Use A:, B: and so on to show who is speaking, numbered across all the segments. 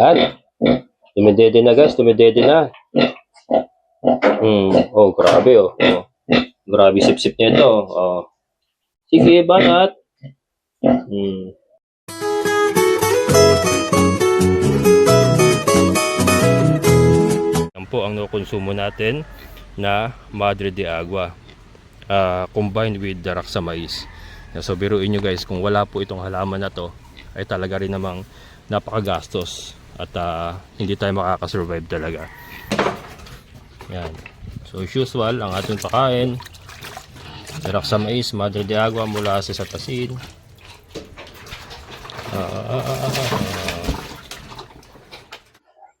A: Yan. Tumidede na guys, tumidede na. Hmm. Oh, grabe oh. oh. Grabe sip-sip nito. Oh. Sige, banat. Hmm. Yan po ang nakonsumo natin na Madre de Agua. Ah, combined with darak sa mais. So biruin nyo guys, kung wala po itong halaman na to, ay talaga rin namang napakagastos at ah, hindi tayo makakasurvive talaga. Yan. So as usual, ang ating pakain, darak sa mais, Madre de Agua mula sa satasin. Ah, ah, ah, ah, ah.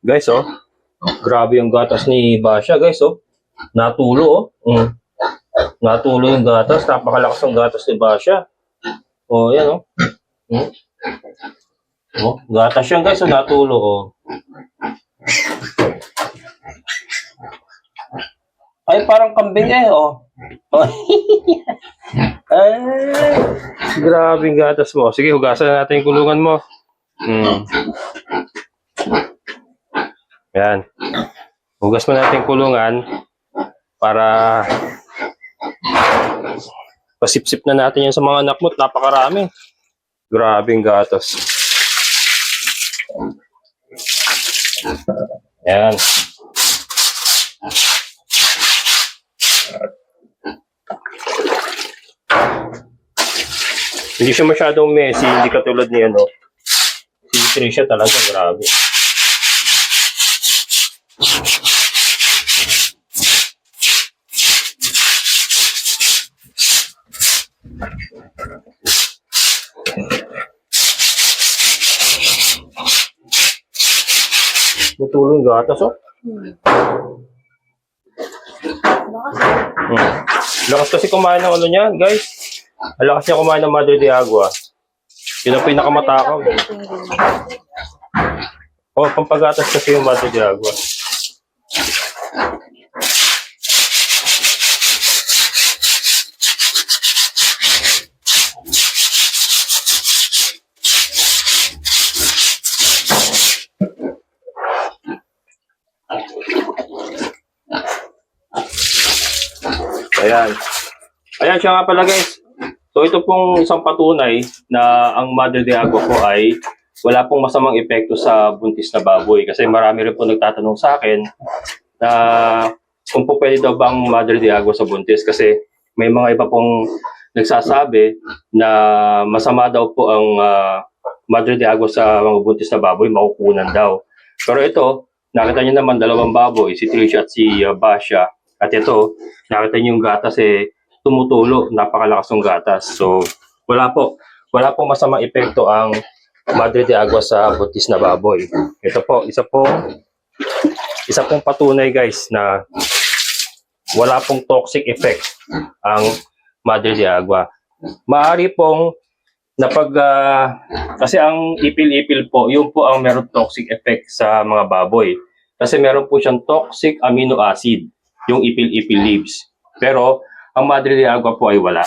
A: Guys, oh. Grabe yung gatas ni Basha, guys, oh. Natulo, oh. Mm. Natulo yung gatas. Napakalakas ng gatas ni Basha. Oh, yan, oh. Mm. Oh, gatas yan, guys, oh. Natulo, oh. Ay, parang kambing eh, oh. Ay, grabe yung gatas mo. Sige, hugasan na natin yung kulungan mo. Mm. Yan. Hugas mo natin kulungan para pasipsip na natin yan sa mga anak mo. Napakarami. Grabe yung gatas. Yan. Hindi siya masyadong messy, hindi katulad ni ano. Si Trisha talaga, grabe. Natulo yung gatas, oh. Hmm. Lakas kasi kumain ng ano niyan, guys. Lakas niya kumain ng Madre de Agua. Yun ang pinakamatakaw. Oh, pampagatas kasi yung Madre de Agua. Ayan. Ayan siya nga pala guys. So ito pong isang patunay na ang Madre de Agua po ay wala pong masamang epekto sa buntis na baboy. Kasi marami rin po nagtatanong sa akin na kung po pwede daw bang Madre de Agua sa buntis. Kasi may mga iba pong nagsasabi na masama daw po ang ah, Madre de Agua sa mga buntis na baboy, makukunan daw. Pero ito, nakita niyo naman dalawang baboy, si Trisha at si ah, Basha. At ito, nakita niyo yung gatas eh, tumutulo, napakalakas ng gatas. So, wala po, wala pong masamang epekto ang Madre de Agua sa buntis na baboy. Ito po, isa po, isa pong patunay guys na wala pong toxic effect ang Madre de Agua. Maari pong napag ah, kasi ang ipil-ipil po, yun po ang meron toxic effect sa mga baboy. Kasi meron po siyang toxic amino acid, yung ipil-ipil leaves. Pero ang Madre de Agua po ay wala.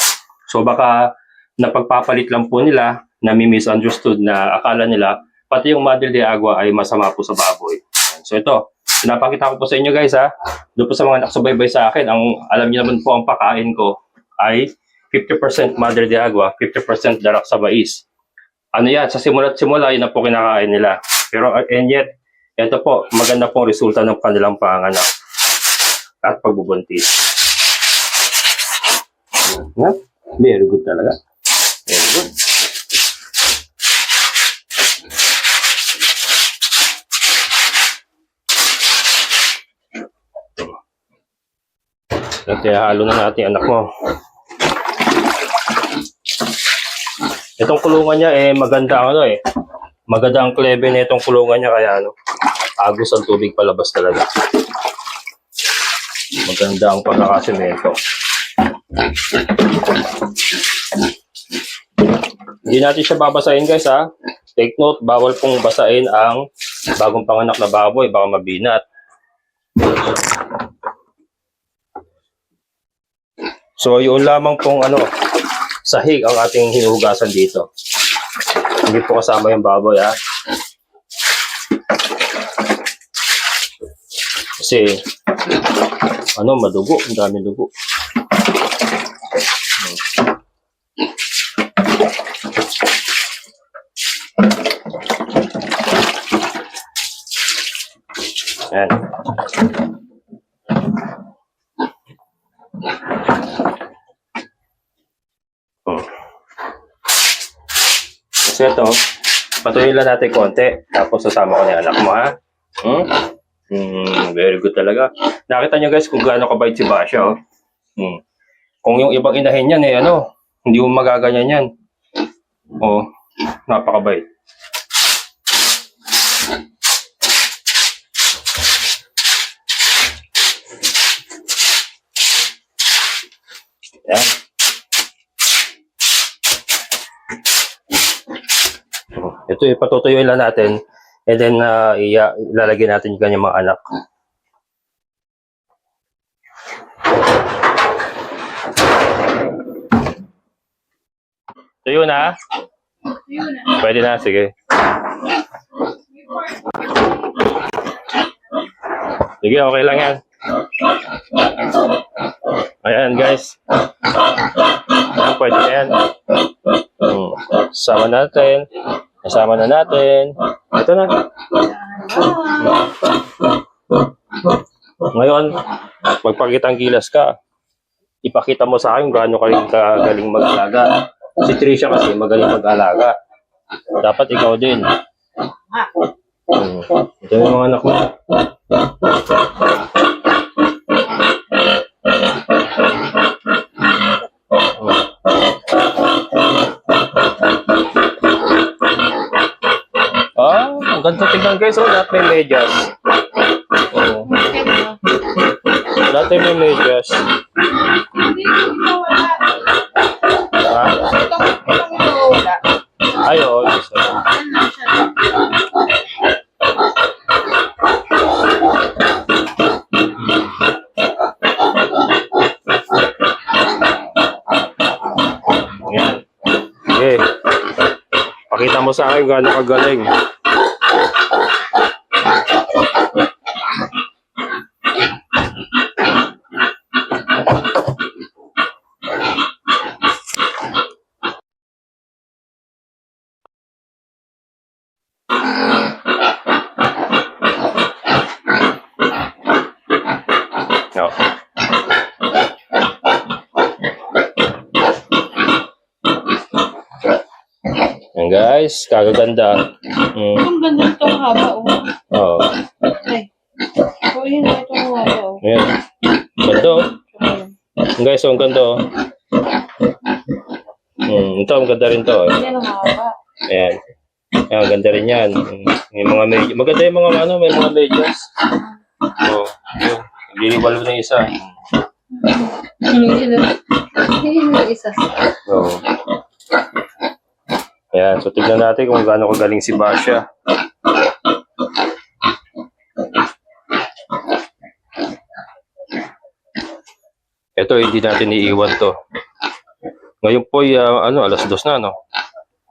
A: So baka napagpapalit lang po nila, nami-misunderstood na akala nila pati yung Madre de Agua ay masama po sa baboy. So ito, pinapakita ko po sa inyo guys ha. Doon po sa mga nakasubaybay sa akin, ang alam niyo naman po ang pakain ko ay 50% Madre de Agua, 50% darak sa mais. Ano yan, sa simula't simula, yun na po kinakain nila. Pero and yet, ito po, maganda pong resulta ng kanilang panganak at pagbubuntis. Yeah, very good talaga. Very good. At na natin anak mo. Itong kulungan niya eh maganda ano eh. Maganda ang klebe na itong kulungan niya kaya ano. Agos ang tubig palabas talaga. Maganda ang pagkakasimento. Hindi natin siya babasahin guys ha. Take note, bawal pong basahin ang bagong panganak na baboy, baka mabinat. So yun lamang pong ano, sahig ang ating hinugasan dito. Hindi po kasama yung baboy ha. Kasi, ano, madugo. Ang dami dugo. Yan. Hmm. Kasi ito, patuloy lang natin konti. Tapos sasama ko na yung anak mo, ha? Hmm? Hmm, very good talaga. Nakita nyo guys kung gaano kabait si Basha, oh. Hmm. Kung yung ibang inahin yan, eh, ano, hindi mo magaganyan yan. Oh, napakabait. Yan. Oh, Ito, ipatutuyuin lang natin. And then, uh, ilalagay natin yung kanyang mga anak. Tuyo na? Pwede na, sige. Sige, okay lang yan. Ayan, guys. Ayan, pwede na yan. Hmm. Sama natin. Kasama na natin. Ito na. Ngayon, magpakitang gilas ka. Ipakita mo sa akin gaano ka rin kagaling mag-alaga. Si Trisha kasi magaling mag-alaga. Dapat ikaw din. Hmm. Ito yung mga anak mo. Ah, ganda tingnan guys. Oh, lahat may medyas. Oh, lahat ay may medyas. Ay, oo. isa. Yan. Okay. Pakita mo sa akin gaano kagaling. No. Yan guys, kagaganda. Mm.
B: Ang ganda nito ang haba, oh.
A: Oh,
B: Ay. Oh, yun na ito ang haba, oh.
A: yan. Ganda oh. Yan, Guys, oh, ang ganda oh. Mm, ito, ang ganda rin to. oh.
B: Yan ang haba.
A: Ayan. Ayan, ang ganda rin yan. Mm, May mga med- maganda yung mga ano, may mga medyas. Oh, yun. Liliwalo na isa.
B: Hindi na. Hindi na isa.
A: Oo. Ayan, so tignan natin kung gaano kagaling si Basha. Ito, hindi natin iiwan to. Ngayon po, ah, ano, alas dos na, no?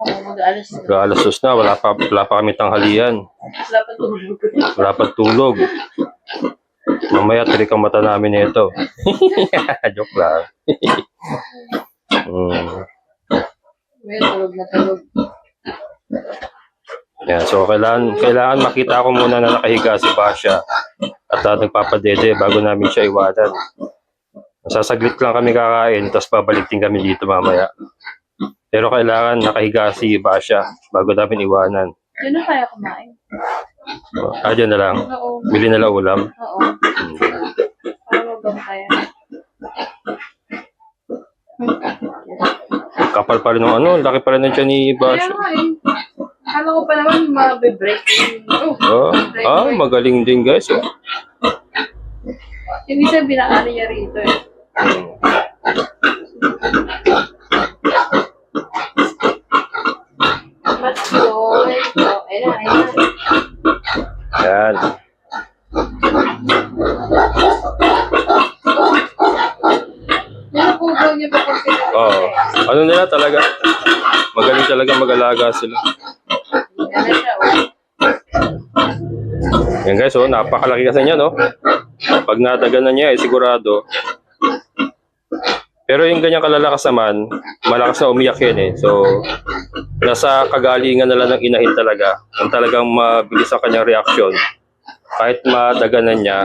B: Mag-alas
A: alas dos na, wala pa, wala pa kami tanghalian.
B: Wala pa tulog.
A: Wala pa tulog. Mamaya, tirik ang mata namin nito. Joke lang. mm.
B: May tulog na tulog.
A: Yan, so kailangan, kailangan makita ko muna na nakahiga si Basha at uh, nagpapadede bago namin siya iwanan. Sasaglit lang kami kakain, tapos babalik din kami dito mamaya. Pero kailangan nakahiga si Basha bago namin iwanan.
B: Yun na kaya kumain.
A: Ah, dyan na lang.
B: Oo.
A: Bili na lang ulam.
B: Oo. Para mag kaya.
A: Kapal pa rin ng ano, laki pa rin ng tiyan ni
B: nga eh. Kala ko pa naman mabe-break. Oh.
A: Oh, ah, magaling din guys. Oh.
B: Yung isa binaano niya rito eh.
A: Hmm.
B: Matsoy. Oh, ayun na, ayun na.
A: Yan.
B: Yan ang pugaw niya pa pag pinag-
A: Oh, talaga? Magaling talaga mag-alaga sila.
B: Yan na.
A: Yan guys, oh, napakalaki kasi niya, no? Pag nadaganan niya, eh, sigurado. Pero yung ganyang kalalakas naman, malakas na umiyak yun eh. So, nasa kagalingan na lang ng inahin talaga. Ang talagang mabilis ang kanyang reaksyon. Kahit madaganan niya,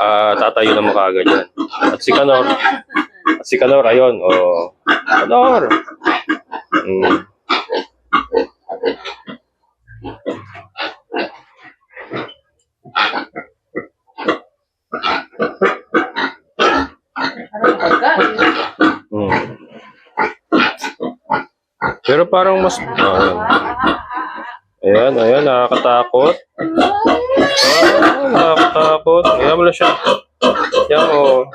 A: ah tatayo na mukha agad yan. At si Kanor, si Kanor, ayun, oh, Kanor! Mm. Mm. Pero parang mas... ah, ayan, ayan, nakakatakot. Ah, nakakatakot. Ayan mo lang siya. Yan o.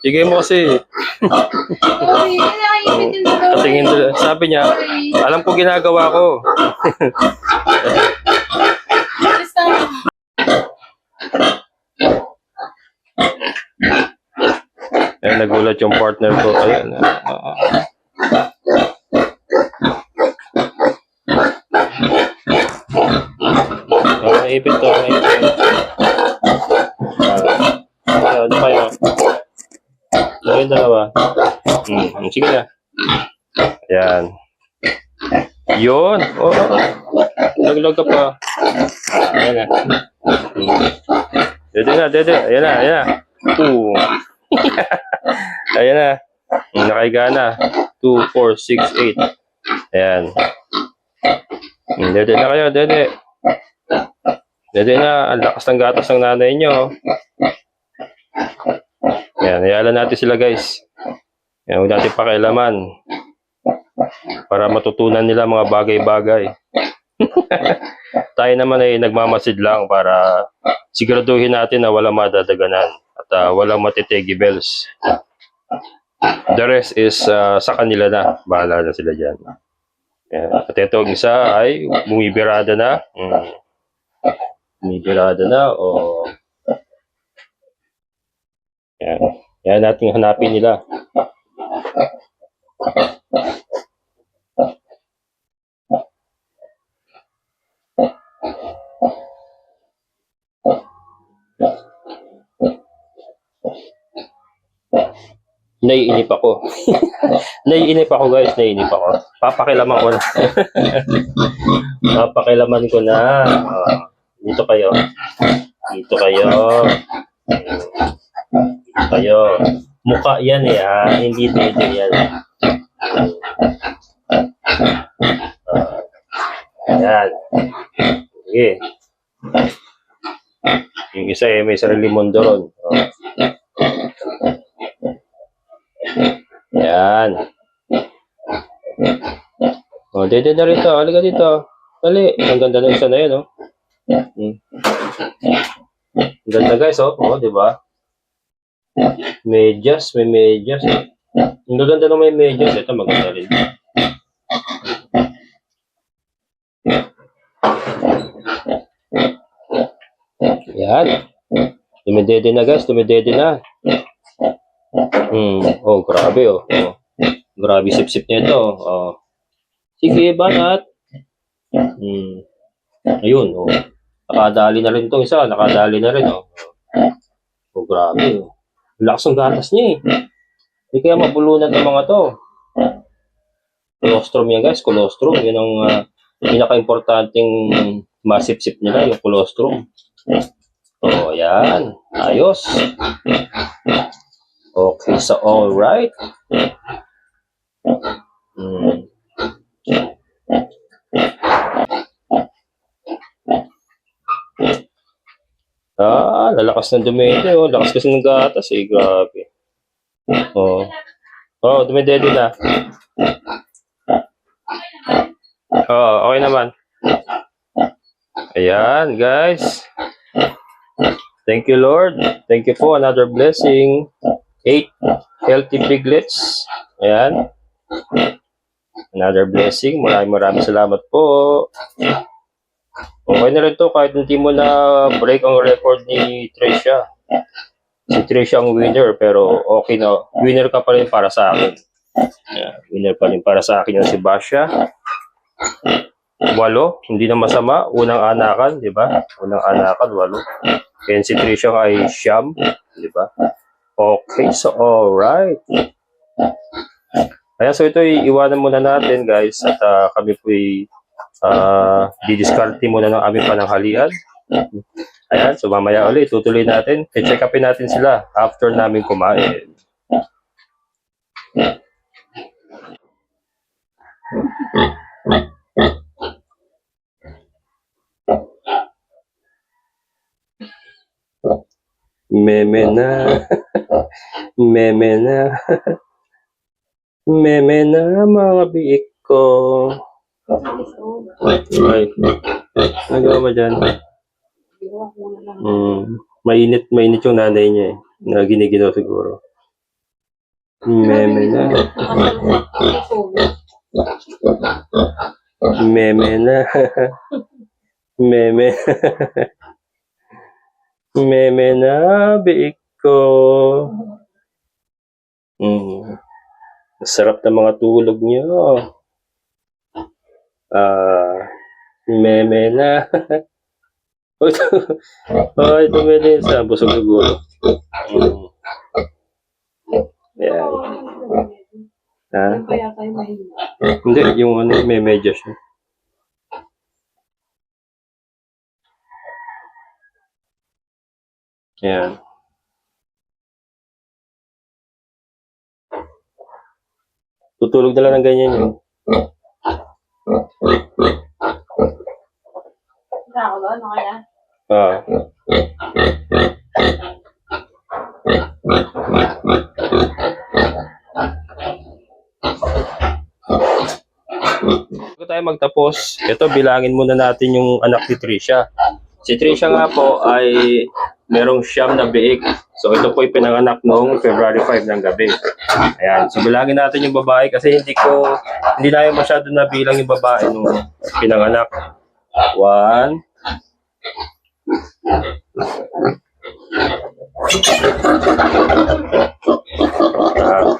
A: Sige mo kasi.
B: Sorry, nakikipit yung dalawa.
A: Patingin doon. Sabi niya, alam ko ginagawa ko. Ayan, nagulat yung partner ko. Ayan. ah, ah. Ah, ipit to. Ipit. Ah, ano kayo? Ano dalawa? Hmm, sige na. Ayan. Yun. Oo. Oh, Laglag ka pa. Ayan na. Hmm. Dede na, dede. Ayan na, ayan na. Ooh. ayan na. Hmm, Nakahiga na. 2, 4, 6, 8. Ayan. Hmm, Dede na kayo, dede. Dede na. Ang lakas ng gatas ng nanay nyo. Ayan, hayala natin sila guys. Ayan, huwag natin pakialaman. Para matutunan nila mga bagay-bagay. Tayo naman ay nagmamasid lang para siguraduhin natin na walang madadaganan at ah, walang matitegi bells. The rest is ah, sa kanila na. Bahala na sila dyan. Ayan. At ito, isa ay bumibirada na. Mm. Bumibirada na o... Ayan. Ayan natin hanapin nila. Naiinip ako. Naiinip ako guys, naiinip ako. Papakilaman ko na. Papakilaman ko na. Ah, dito kayo. Dito kayo. Kayo. Mukha yan eh ha. Hindi dede yan. Ah, Ayan. Sige. Yung isa eh, may sarili mundo ron. Oh. Yan. O, dede na rito. Halika dito. Dali. Ang ganda ng isa na yun, oh. Hmm. Ang ganda, guys, oh. Oh, di ba? Medyas. May medyas. Ang ganda ng may medyas. Ito, maganda rin. Yan. Dumidede na, guys. Dumidede na. Hmm. Oh, grabe oh. oh. Grabe sip-sip nito. Oh. Sige, banat. Hmm. Ayun, oh. Nakadali na rin itong isa. Nakadali na rin, oh. Oh, grabe, oh. Lakas ng gatas niya, eh. Hindi kaya mabulunan ng mga to. Colostrum yan, guys. Colostrum. Yan ang uh, pinaka-importanting masip-sip nila, yung colostrum. Oh, yan. Ayos. Okay, so all right. Hmm. Ah, lalakas ng dumede, oh. Lakas kasi ng gatas, eh. Grabe. Oh. Oh, dumedede na. Oh, okay naman. Ayan, guys. Thank you, Lord. Thank you po. Another blessing. Eight healthy piglets. Ayan. Another blessing. Maraming maraming salamat po. Okay na rin to kahit hindi mo na break ang record ni Tricia. Si Tricia ang winner pero okay na. Winner ka pa rin para sa akin. Ayan. Winner pa rin para sa akin yung si Basha. Walo, hindi na masama. Unang anakan, di ba? Unang anakan, walo. And si Tricia ay siyam. Di ba? Okay, so alright. Ayan, so ito iwanan muna natin guys at ah, kami po ay uh, didiskarte muna ng aming pananghalian. Ayan, so mamaya ulit tutuloy natin. I-check upin natin sila after namin kumain. Meme na. Meme na. Meme na mga biik ko. Ay. Nagawa mo dyan? Mm, mainit, mainit yung nanay niya eh. Na giniginaw siguro. Meme na. Meme na. Meme. Meme na, biik ko. Mm. Sarap ng mga tulog niyo. Ah, meme na. Oh, ito. Oh, may sa busog siguro. Mm. Yan. Ha?
B: Kaya tayo mahina.
A: Hindi, yung ano, may medyas siya. Yan. Tutulog na lang ng ganyan yun.
B: Ako doon, okay na?
A: Ah. Bago tayo magtapos, ito bilangin muna natin yung anak ni Trisha. Si Trisha nga po ay merong siyam na biik. So ito po ay pinanganak noong February 5 ng gabi. Ayan, so bilangin natin yung babae kasi hindi ko, hindi na masyado nabilang yung babae nung pinanganak. One, Okay.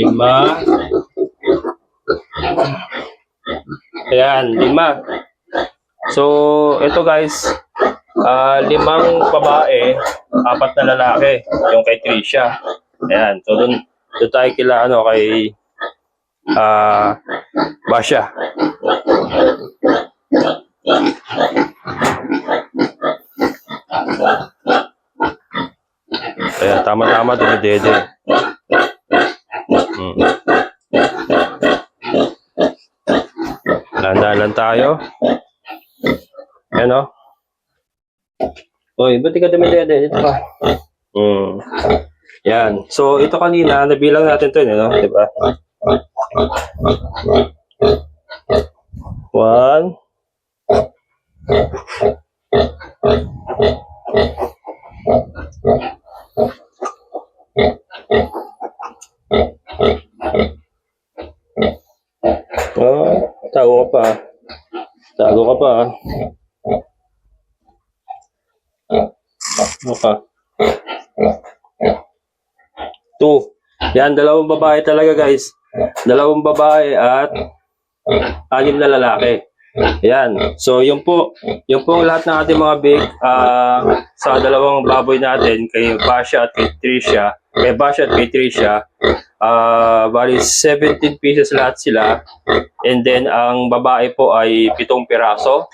A: Lima. Ayan, lima. So, ito guys, ah limang babae, apat na lalaki, yung kay Trisha. Ayan, so doon doon tayo kila ano kay ah Basha. Kaya tama-tama dumidede. Hmm. Dahan-dahan tayo. Yan o. Uy, ba't di ka dumidede? Dito ka. Hmm. Yan. So, ito kanina, nabilang natin to, no? Di ba? One. Oh, tago ka pa. Tago ka pa. Ano ka? Two. Yan, dalawang babae talaga guys. Dalawang babae at anim na lalaki. Yan. So, yun po, yun po lahat ng ating mga big ah, sa dalawang baboy natin, kay Basha at kay Tricia. Kay Basha at kay Tricia, ah bali 17 pieces lahat sila. And then, ang babae po ay pitong piraso.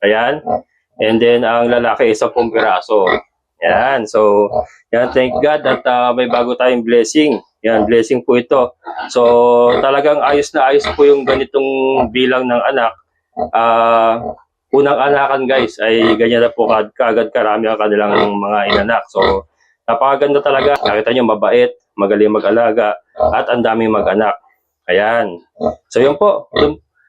A: Ayan. And then, ang lalaki isa pong piraso. Yan. So, yan. Thank God at ah, may bago tayong blessing. Yan. Blessing po ito. So, talagang ayos na ayos po yung ganitong bilang ng anak. Ah, unang anakan guys ay ganyan na po ka- kaagad karami ang kanilang mga inanak. So, napakaganda talaga. Nakita nyo, mabait, magaling mag-alaga, at ang daming mag-anak. Ayan. So, yun po.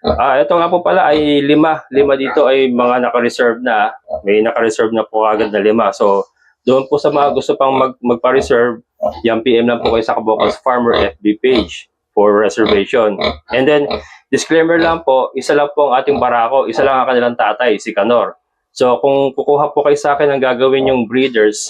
A: Ah, ito nga po pala ay lima. Lima dito ay mga naka-reserve na. May naka-reserve na po agad na lima. So, doon po sa mga gusto pang mag magpa-reserve, yung PM lang po kayo sa Kabocals Farmer FB page for reservation. And then, disclaimer lang po, isa lang po ang ating barako, isa lang ang kanilang tatay, si Kanor. So, kung kukuha po kayo sa akin ang gagawin yung breeders,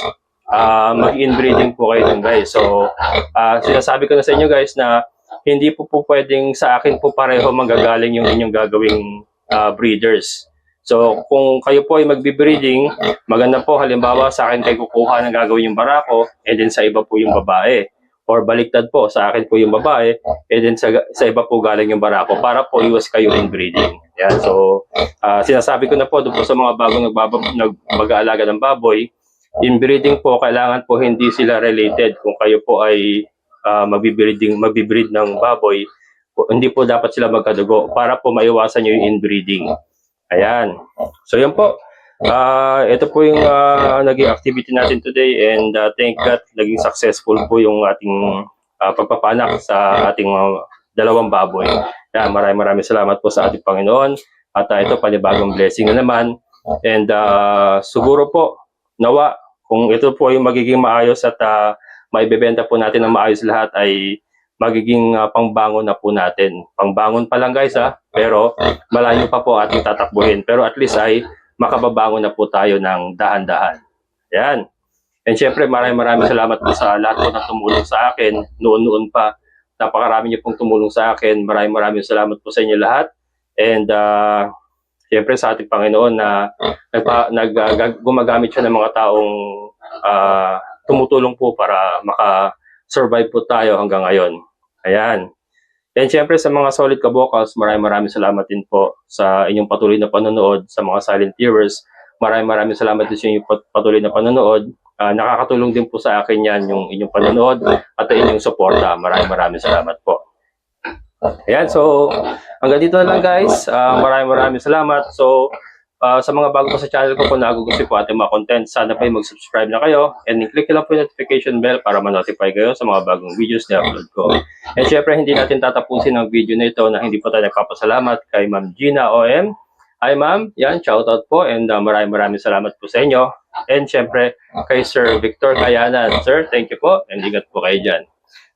A: ah mag-inbreeding po kayo dun guys. So, ah sinasabi ko na sa inyo guys na hindi po po pwedeng sa akin po pareho manggagaling yung inyong gagawing ah, breeders. So, kung kayo po ay magbe-breeding, maganda po halimbawa sa akin kayo kukuha ng gagawin yung barako, and then sa iba po yung babae. Or baliktad po, sa akin po yung babae, and then sa, sa iba po galing yung barako para po iwas kayo in breeding. Yan, so ah, sinasabi ko na po doon po sa mga bagong nagbaba, nag, mag-aalaga ng baboy, in breeding po, kailangan po hindi sila related. Kung kayo po ay uh, magbibreeding, magbibreed ng baboy, hindi po dapat sila magkadugo para po maiwasan nyo yung inbreeding. Ayan. So yun po. Ah, ito po yung ah, naging activity natin today and uh, thank God naging successful po yung ating ah, pagpapanak sa ating mga dalawang baboy. Yan, maraming maraming salamat po sa ating Panginoon. At ah, ito panibagong blessing na naman. And ah, siguro po, nawa, kung ito po yung magiging maayos at uh, maibebenta po natin ng maayos lahat ay magiging ah, pangbangon na po natin. Pangbangon pa lang guys ha, pero malayo pa po ating tatakbuhin. Pero at least ay makababangon na po tayo ng dahan-dahan. Yan. And syempre maraming maraming salamat po sa lahat po na tumulong sa akin noon-noon pa. Napakarami niyo pong tumulong sa akin. Maraming maraming salamat po sa inyo lahat. And uh, syempre sa ating Panginoon na nagpa, nag, ah, gag- gumagamit siya ng mga taong ah, tumutulong po para maka-survive po tayo hanggang ngayon. Ayan. And syempre sa mga solid kabokals, maraming maraming salamat din po sa inyong patuloy na panonood, sa mga silent viewers. Maraming maraming salamat din sa inyong pat- patuloy na panonood. Ah, nakakatulong din po sa akin yan yung inyong panonood at inyong suporta. Maraming maraming salamat po. Ayan, so hanggang dito na lang guys. Ah, maraming maraming salamat. So ah, sa mga bago pa sa channel ko, kung nagugustuhan po ating mga content, sana pa mag-subscribe na kayo and i-click nyo lang po yung notification bell para ma-notify kayo sa mga bagong videos na upload ko. And syempre, hindi natin tatapusin ang video na ito na hindi po tayo nagpapasalamat kay Ma'am Gina OM. Hi ma'am, yan, shoutout po and ah, maraming maraming salamat po sa inyo. And syempre, kay Sir Victor Kayanan. Sir, thank you po and ingat po kayo dyan.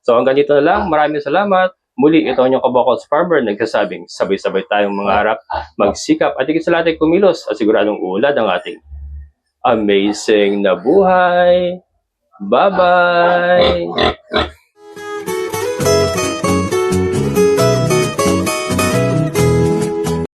A: So hanggang dito na lang, maraming salamat. Muli, ito ang inyong Kabokals Farmer nagsasabing sabay-sabay tayong mangarap, magsikap at higit sa lahat ay kumilos at siguradong ulad ang ating amazing na buhay. Bye-bye!